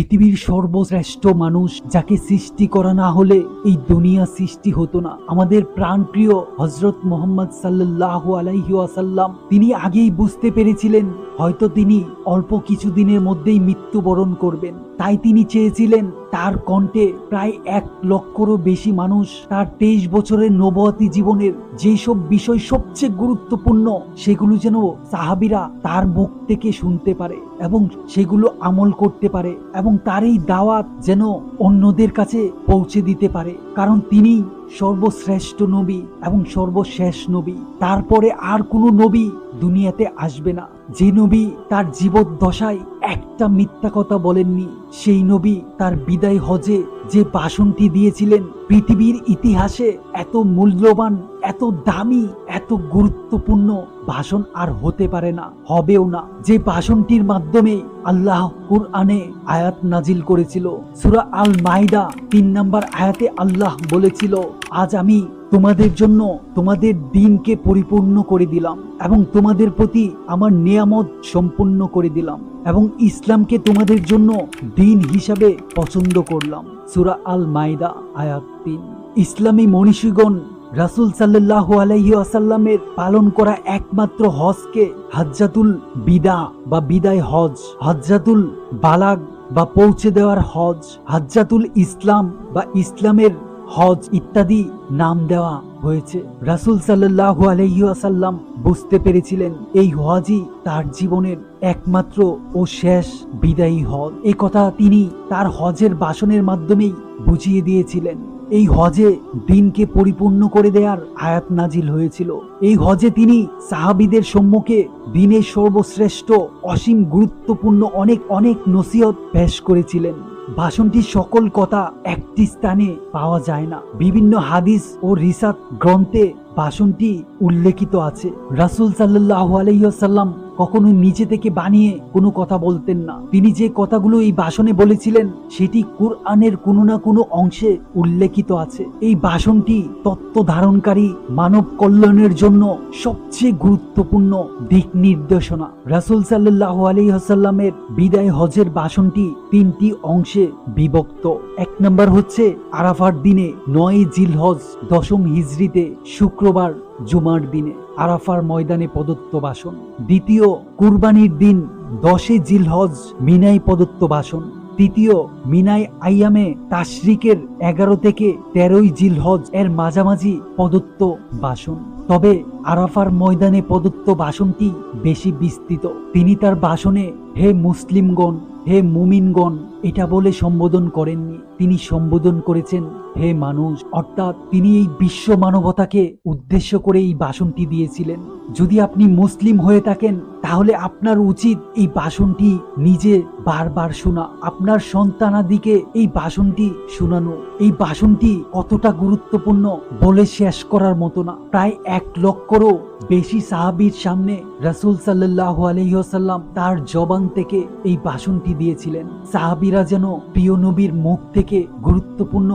পৃথিবীর সর্বশ্রেষ্ঠ মানুষ যাকে সৃষ্টি করা না হলে এই দুনিয়া সৃষ্টি হতো না। আমাদের প্রাণপ্রিয় হজরত মোহাম্মদ সাল্লাহ আলাইহি আসাল্লাম তিনি আগেই বুঝতে পেরেছিলেন, হয়তো তিনি অল্প কিছুদিনের মধ্যেই মৃত্যুবরণ করবেন। তাই তিনি চেয়েছিলেন তার কণ্ঠে প্রায় এক লক্ষরও বেশি মানুষ তার তেইশ বছরের নবতী জীবনের যেসব বিষয় সবচেয়ে গুরুত্বপূর্ণ, সেগুলো যেন সাহাবিরা তার মুখ থেকে শুনতে পারে এবং সেগুলো আমল করতে পারে এবং তার এই দাওয়াত যেন অন্যদের কাছে পৌঁছে দিতে পারে। কারণ তিনি সর্বশ্রেষ্ঠ নবী এবং সর্বশেষ নবী। তারপরে আর কোনো নবী দুনিয়াতে আসবে না। যে নবী তার জীবদ্দশায় একটা মিথ্যা কথা বলেননি, সেই নবী তার বিদায় হজে যে ভাষণটি দিয়েছিলেন, পৃথিবীর ইতিহাসে এত মূল্যবান, এত দামি, এত গুরুত্বপূর্ণ ভাষণ আর হতে পারে না, হবেও না। যে ভাষণটির মাধ্যমে আল্লাহ কুরআনে আয়াত নাজিল করেছিল, সূরা আল মাইদা তিন নম্বর আয়াতে আল্লাহ বলেছিল, আজ আমি তোমাদের জন্য তোমাদের দিনকে পরিপূর্ণ করে দিলাম এবং তোমাদের প্রতি আমার নিয়ামত সম্পূর্ণ করে দিলাম এবং ইসলামকে তোমাদের জন্য দিন হিসাবে পছন্দ করলাম। সুরা আল মাইদা আয়াত তিন। ইসলামী মনীষীগণ রাসুল সাল্লাহ আলাইহি আসাল্লামের পালন করা একমাত্র হজকে হাজ্জাতুল বিদা বা বিদায় হজ, হাজ্জাতুল বালাগ বা পৌঁছে দেওয়ার হজ, হাজ্জাতুল ইসলাম বা ইসলামের হজ ইত্যাদি নাম দেওয়া হয়েছে। রাসুল সাল্লাহ আলহিহাসাল্লাম বুঝতে পেরেছিলেন, এই হজই তার জীবনের একমাত্র ও শেষ বিদায়ী হজ। এই কথা তিনি তার হজের বাসনের মাধ্যমেই বুঝিয়ে দিয়েছিলেন। এই হজে দিনকে পরিপূর্ণ করে দেয়ার আয়াত নাজিল হয়েছিল। এই হজে তিনি সাহাবিদের সম্মুখে দিনের সর্বশ্রেষ্ঠ, অসীম গুরুত্বপূর্ণ অনেক অনেক নসিহত পেশ করেছিলেন। ভাষণটির সকল কথা একটি স্থানে পাওয়া যায় না। বিভিন্ন হাদিস ও রিসাদ গ্রন্থে ভাষণটি উল্লেখিত আছে। রাসুল সাল্লাহ আলহিহাসাল্লাম কখনো নিচে থেকে বানিয়ে কোনো কথা বলতেন না। তিনি যে কথাগুলো এই ভাষণে বলেছিলেন, সেটি কুরআনের কোনো না কোনো অংশে উল্লেখিত আছে। এই ভাষণটি তত্ত্ব ধারণকারী মানব কল্যাণের জন্য সবচেয়ে গুরুত্বপূর্ণ দিক নির্দেশনা। রাসুল সাল্লাহ আলহিহাসাল্লামের বিদায় হজের ভাষণটি তিনটি অংশে বিভক্ত। এক নম্বর হচ্ছে আরাফার দিনে নয় জিলহজ দশম হিজড়িতে শুক্রবার জুমার দিনে আরাফার ময়দানে প্রদত্ত ভাষণ দ্বিতীয় কুরবানির দিন দশে জিলহজ মিনাই প্রদত্ত ভাষণ তৃতীয় মিনাই আইয়ামে তাশরিকের এগারো থেকে তেরোই জিলহজ এর মাঝামাঝি প্রদত্ত ভাষণ তবে আরাফার ময়দানে প্রদত্ত বাসনটি বেশি বিস্তৃত। তিনি তার বাসনে, হে মুসলিমগণ, হে মুমিনগণ, এটা বলে সম্বোধন করেননি। তিনি সম্বোধন করেছেন হে মানুষ, অর্থাৎ তিনি এই বিশ্ব মানবতাকে উদ্দেশ্য করে এই ভাষণটি দিয়েছিলেন। যদি আপনি মুসলিম হয়ে থাকেন, তাহলে আপনার উচিত এই ভাষণটি নিজে বারবার শোনা। আপনার সন্তানাদিকে এই ভাষণটি শোনানো। এই ভাষণটি কতটা গুরুত্বপূর্ণ বলে শেষ করার মতো না। প্রায় এক লক্ষরও বেশি সাহাবির সামনে রাসুল সাল্লাহ আলহিহাসাল্লাম তার জবান থেকে এই বাসনটি দিয়েছিলেন। সাহাবিরা যেন প্রিয় নবীর মুখ থেকে গুরুত্বপূর্ণ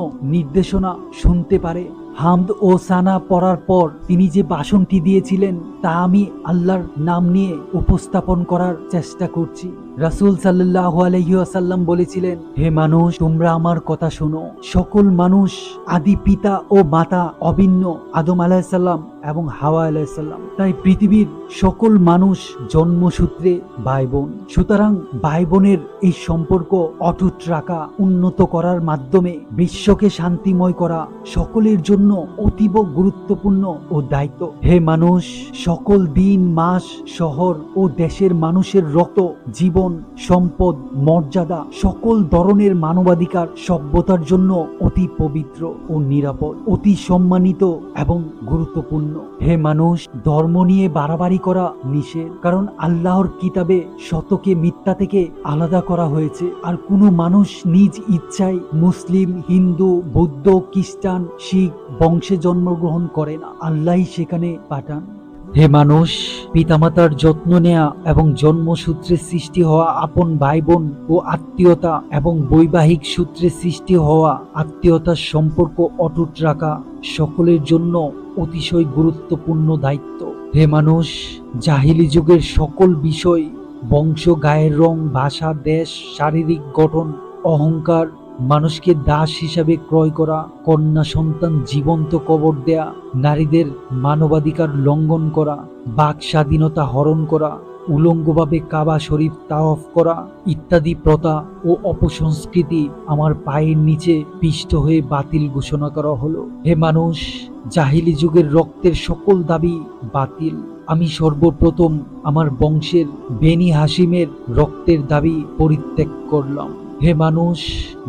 নির্দেশনা শুনতে পারে। হামদ ও সানা পড়ার পর তিনি যে বাসনটি দিয়েছিলেন, তা আমি আল্লাহর নাম নিয়ে উপস্থাপন করার চেষ্টা করছি। রাসুল সাল্লাহ আলহিহাসাল্লাম বলেছিলেন, হে মানুষ, তোমরা আমার কথা শোনো। সকল মানুষ, আদি পিতা ও মাতা অভিন্ন, আদম আলাহিসাল্লাম এবং হাওয়া আলাহিসাল্লাম তাই পৃথিবীর সকল মানুষ জন্মসূত্রে ভাই বোন সুতরাং ভাই বোনের এই সম্পর্ক অটুট রাখা, উন্নত করার মাধ্যমে বিশ্বকে শান্তিময় করা সকলের জন্য অতীব গুরুত্বপূর্ণ ও দায়িত্ব। হে মানুষ, সকল দিন, মাস, শহর ও দেশের মানুষের রক্ত, জীবন, সম্পদ, মর্যাদা, সকল ধরনের মানবাধিকার সভ্যতার জন্য অতি পবিত্র ও নিরাপদ, অতি সম্মানিত এবং গুরুত্বপূর্ণ। হে মানুষ, ধর্ম নিয়ে বাড়াবাড়ি করা নিষেধ, কারণ আল্লাহর কিতাবে শতকে মিথ্যা থেকে আলাদা করা হয়েছে। আর কোনো মানুষ নিজ ইচ্ছায় মুসলিম, হিন্দু, বৌদ্ধ, খ্রিস্টান, শিখ বংশে জন্মগ্রহণ করেন আল্লাহ সেখানে পাঠান। হে মানুষ, পিতামাতার যত্ন নেয়া এবং জন্মসূত্রে সৃষ্টি হওয়া আপন ভাই বোন ও আত্মীয়তা এবং বৈবাহিক সূত্রে সৃষ্টি হওয়া আত্মীয়তার সম্পর্ক অটুট রাখা সকলের জন্য অতিশয় গুরুত্বপূর্ণ দায়িত্ব। হে মানুষ, জাহিলি যুগের সকল বিষয় বংশ, গায়ের রং, ভাষা, দেশ, শারীরিক গঠন, অহংকার মানুষকে দাস হিসাবে ক্রয় করা, কন্যা সন্তান জীবন্ত কবর দেয়া, নারীদের মানবাধিকার লঙ্ঘন করা, বাক স্বাধীনতা হরণ করা, উলঙ্গভাবে কাবা শরীফ তাওয়াফ করা ইত্যাদি প্রথা ও অপসংস্কৃতি আমার পায়ের নিচে পিষ্ট হয়ে বাতিল ঘোষণা করা হলো। হে মানুষ, জাহিলি যুগের রক্তের সকল দাবি বাতিল। আমি সর্বপ্রথম আমার বংশের বেনি হাসিমের রক্তের দাবি পরিত্যাগ করলাম। হে মানুষ,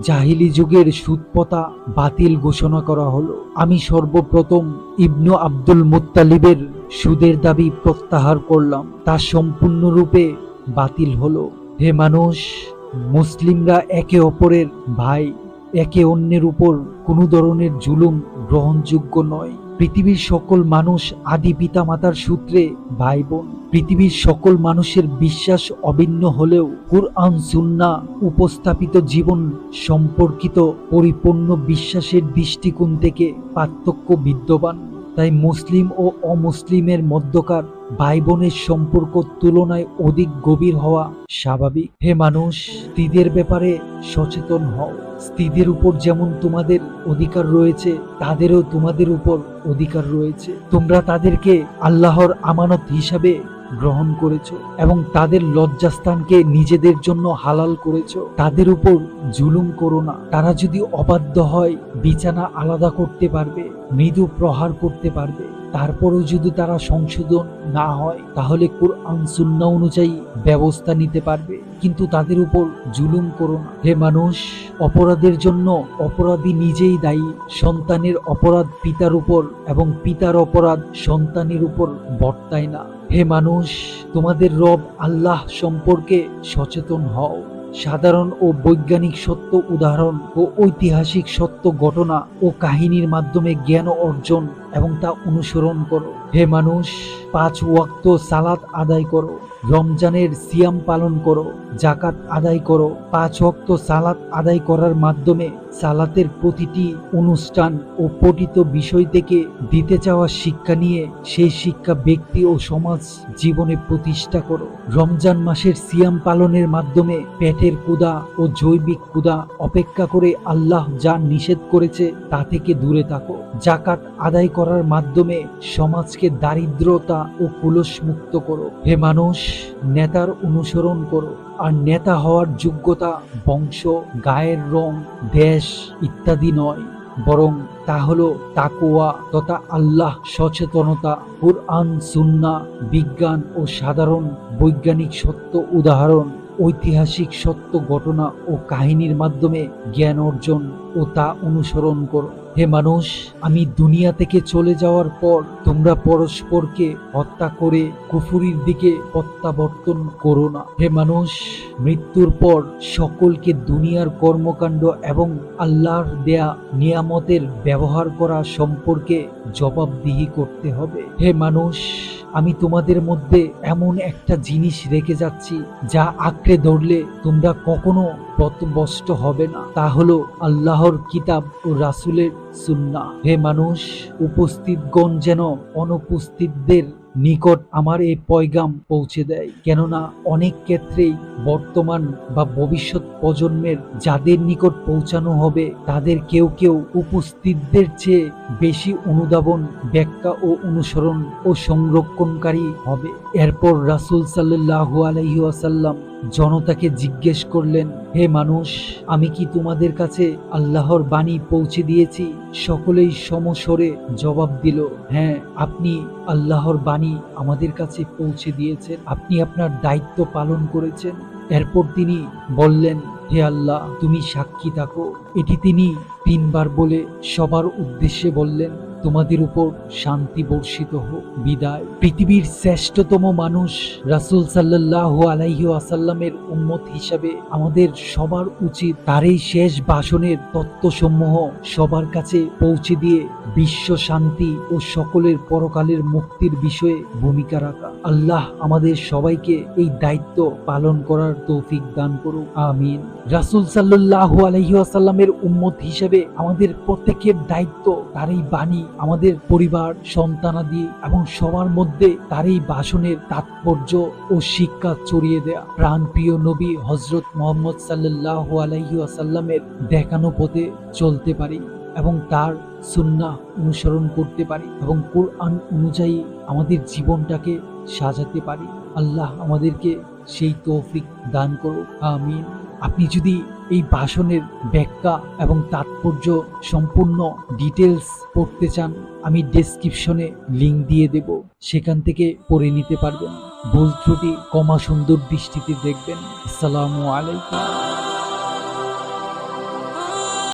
জাহিলি যুগের সুৎপতা বাতিল ঘোষণা করা হলো। আমি সর্বপ্রথম ইবনু আব্দুল মুত্তালিবের সুদের দাবি প্রত্যাহার করলাম। তা সম্পূর্ণরূপে বাতিল হলো। হে মানুষ, মুসলিমরা একে অপরের ভাই, একে অন্যের উপর কোনো ধরনের জুলুম গ্রহণযোগ্য নয়। পৃথিবীর সকল মানুষ আদি পিতামাতার সূত্রে ভাই বোন পৃথিবীর সকল মানুষের বিশ্বাস অভিন্ন হলেও কুরআন সুন্না উপস্থাপিত জীবন সম্পর্কিত পরিপূর্ণ বিশ্বাসের দৃষ্টিকোণ থেকে পার্থক্য বিদ্যমান। তাই মুসলিম ও অমুসলিমের মধ্যকার ভাই বোনের সম্পর্ক তুলনায় অধিক গভীর হওয়া স্বাভাবিক। হে মানুষ, স্ত্রীদের ব্যাপারে সচেতন হও। স্ত্রীদের উপর যেমন তোমাদের অধিকার রয়েছে, তাদেরও তোমাদের উপর অধিকার রয়েছে। তোমরা তাদেরকে আল্লাহর আমানত হিসাবে গ্রহণ করেছ এবং তাদের লজ্জাস্থানকে নিজেদের জন্য হালাল করেছ। তাদের উপর জুলুম করো না। তারা যদি অবাধ্য হয়, বিছানা আলাদা করতে পারবে, মৃদু প্রহার করতে পারবে। তারপরেও যদি তারা সংশোধন না হয়, তাহলে কোরআন সুন্না অনুযায়ী ব্যবস্থা নিতে পারবে। কিন্তু তাদের উপর জুলুম করো না। হে মানুষ, অপরাধের জন্য অপরাধী নিজেই দায়ী। সন্তানের অপরাধ পিতার উপর এবং পিতার অপরাধ সন্তানের উপর বর্তায় না। হে মানুষ, তোমাদের রব আল্লাহ সম্পর্কে সচেতন হও। সাধারণ ও বৈজ্ঞানিক সত্য উদাহরণ ও ঐতিহাসিক সত্য ঘটনা ও কাহিনীর মাধ্যমে জ্ঞান অর্জন এবং তা অনুসরণ করো। হে মানুষ, পাঁচ ওয়াক্ত সালাত আদায় করো। রমজানের সিয়াম পালন করো। জাকাত আদায় করো। পাঁচ ওয়াক্ত সালাত আদায় করার মাধ্যমে সালাতের প্রতিটি অনুষ্ঠান ও পঠিত বিষয় থেকে দিতে চাওয়া শিক্ষা নিয়ে সেই শিক্ষা ব্যক্তি ও সমাজ জীবনে প্রতিষ্ঠা করো। রমজান মাসের সিয়াম পালনের মাধ্যমে পেটের কুদা ও জৈবিক কুদা অপেক্ষা করে আল্লাহ যা নিষেধ করেছে তা থেকে দূরে থাকো। জাকাত আদায় করার মাধ্যমে সমাজকে দারিদ্রতা ও কুলস মুক্ত করো হে মানুষ, নেতার অনুসরণ করো আর নেতা হওয়ার যোগ্যতা বংশ, গায়ের রং, দেশ ইত্যাদি নয়। বরং তা হল তাকুয়া তথা আল্লাহ সচেতনতা, কুরআন, সুন্না, বিজ্ঞান ও সাধারণ বৈজ্ঞানিক সত্য উদাহরণ, ঐতিহাসিক সত্য ঘটনা ও কাহিনীর মাধ্যমে জ্ঞান অর্জন ও তা অনুসরণ করো হে মানুষ, আমি দুনিয়া থেকে চলে যাওয়ার পর তোমরা পরস্পরকে হত্যা করে কুফুরির দিকে প্রত্যাবর্তন করো না। হে মানুষ, মৃত্যুর পর সকলকে দুনিয়ার কর্মকাণ্ড এবং আল্লাহর দেয়া নিয়ামতের ব্যবহার করা সম্পর্কে জবাবদিহি করতে হবে। হে মানুষ আমি তোমাদের মধ্যে এমন একটা জিনিস রেখে যাচ্ছি, যা আঁকড়ে ধরলে তোমরা কখনো পথভ্রষ্ট হবে না। তা হলো আল্লাহর কিতাব ও রাসুলের সুন্না হে মানুষ, উপস্থিতগণ যেন অনুপস্থিতদের নিকট আমার এই পয়গাম পৌঁছে দেয়। কেননা অনেক ক্ষেত্রেই বর্তমান বা ভবিষ্যৎ প্রজন্মের যাদের নিকট পৌঁছানো হবে, তাদের কেউ কেউ উপস্থিতদের চেয়ে বেশি অনুধাবন, ব্যাখ্যা ও অনুসরণ ও সংরক্ষণকারী হবে। এরপর রাসুল সাল্লু আলহি আসাল্লাম জনতাকে জিজ্ঞেস করলেন, হে মানুষ, আমি কি তোমাদের কাছে আল্লাহর বাণী পৌঁছে দিয়েছি? সকলেই সমস্বরে জবাব দিল হ্যাঁ আপনি আল্লাহর বাণী আমাদের কাছে পৌঁছে দিয়েছেন। আপনি আপনার দায়িত্ব পালন করেছেন। এরপর তিনি বললেন, হে আল্লাহ, তুমি সাক্ষী থাকো। এটি তিনি তিনবার বলে সবার উদ্দেশ্যে বললেন তোমাদের উপর শান্তি বর্ষিত হোক, বিদায়। পৃথিবীর শ্রেষ্ঠতম মানুষ রাসুল সাল্লাহ আলাইহি আসাল্লামের উম্মত হিসাবে আমাদের সবার উচিত তার এই শেষ ভাষণের তত্ত্বসমূহ সবার কাছে পৌঁছে দিয়ে বিশ্ব শান্তি ও সকলের পরকালের মুক্তির বিষয়ে ভূমিকা রাখা। আল্লাহ আমাদের সবাইকে এই দায়িত্ব পালন করার তৌফিক দান করুক। আমিন। রাসূল সাল্লাল্লাহু আলাইহি ওয়াসাল্লামের উম্মত হিসেবে আমাদের প্রত্যেকের দায়িত্ব তার এই বাণী আমাদের পরিবার সন্তানাদি এবং সবার মধ্যে তার এই ভাষণের তাৎপর্য ও শিক্ষা ছড়িয়ে দেয়া। প্রাণপ্রিয় নবী হজরত মোহাম্মদ সাল্লাল্লাহু আলাইহি ওয়াসাল্লামের দেখানো পথে চলতে পারি এবং তার সুন্নাহ অনুসরণ করতে পারি এবং কোরআন অনুযায়ী আমাদের জীবনটাকে সাজাতে পারি। আল্লাহ আমাদেরকে সেই তৌফিক দান করো। আমিন। আপনি যদি এই ভাষণের ব্যাখ্যা এবং তাৎপর্য সম্পূর্ণ ডিটেলস পড়তে চান, আমি ডেসক্রিপশনে লিঙ্ক দিয়ে দেব। সেখান থেকে পড়ে নিতে পারবেন। ভুল ত্রুটি, কমা সুন্দর দৃষ্টিতে দেখবেন। আসসালামু আলাইকুম।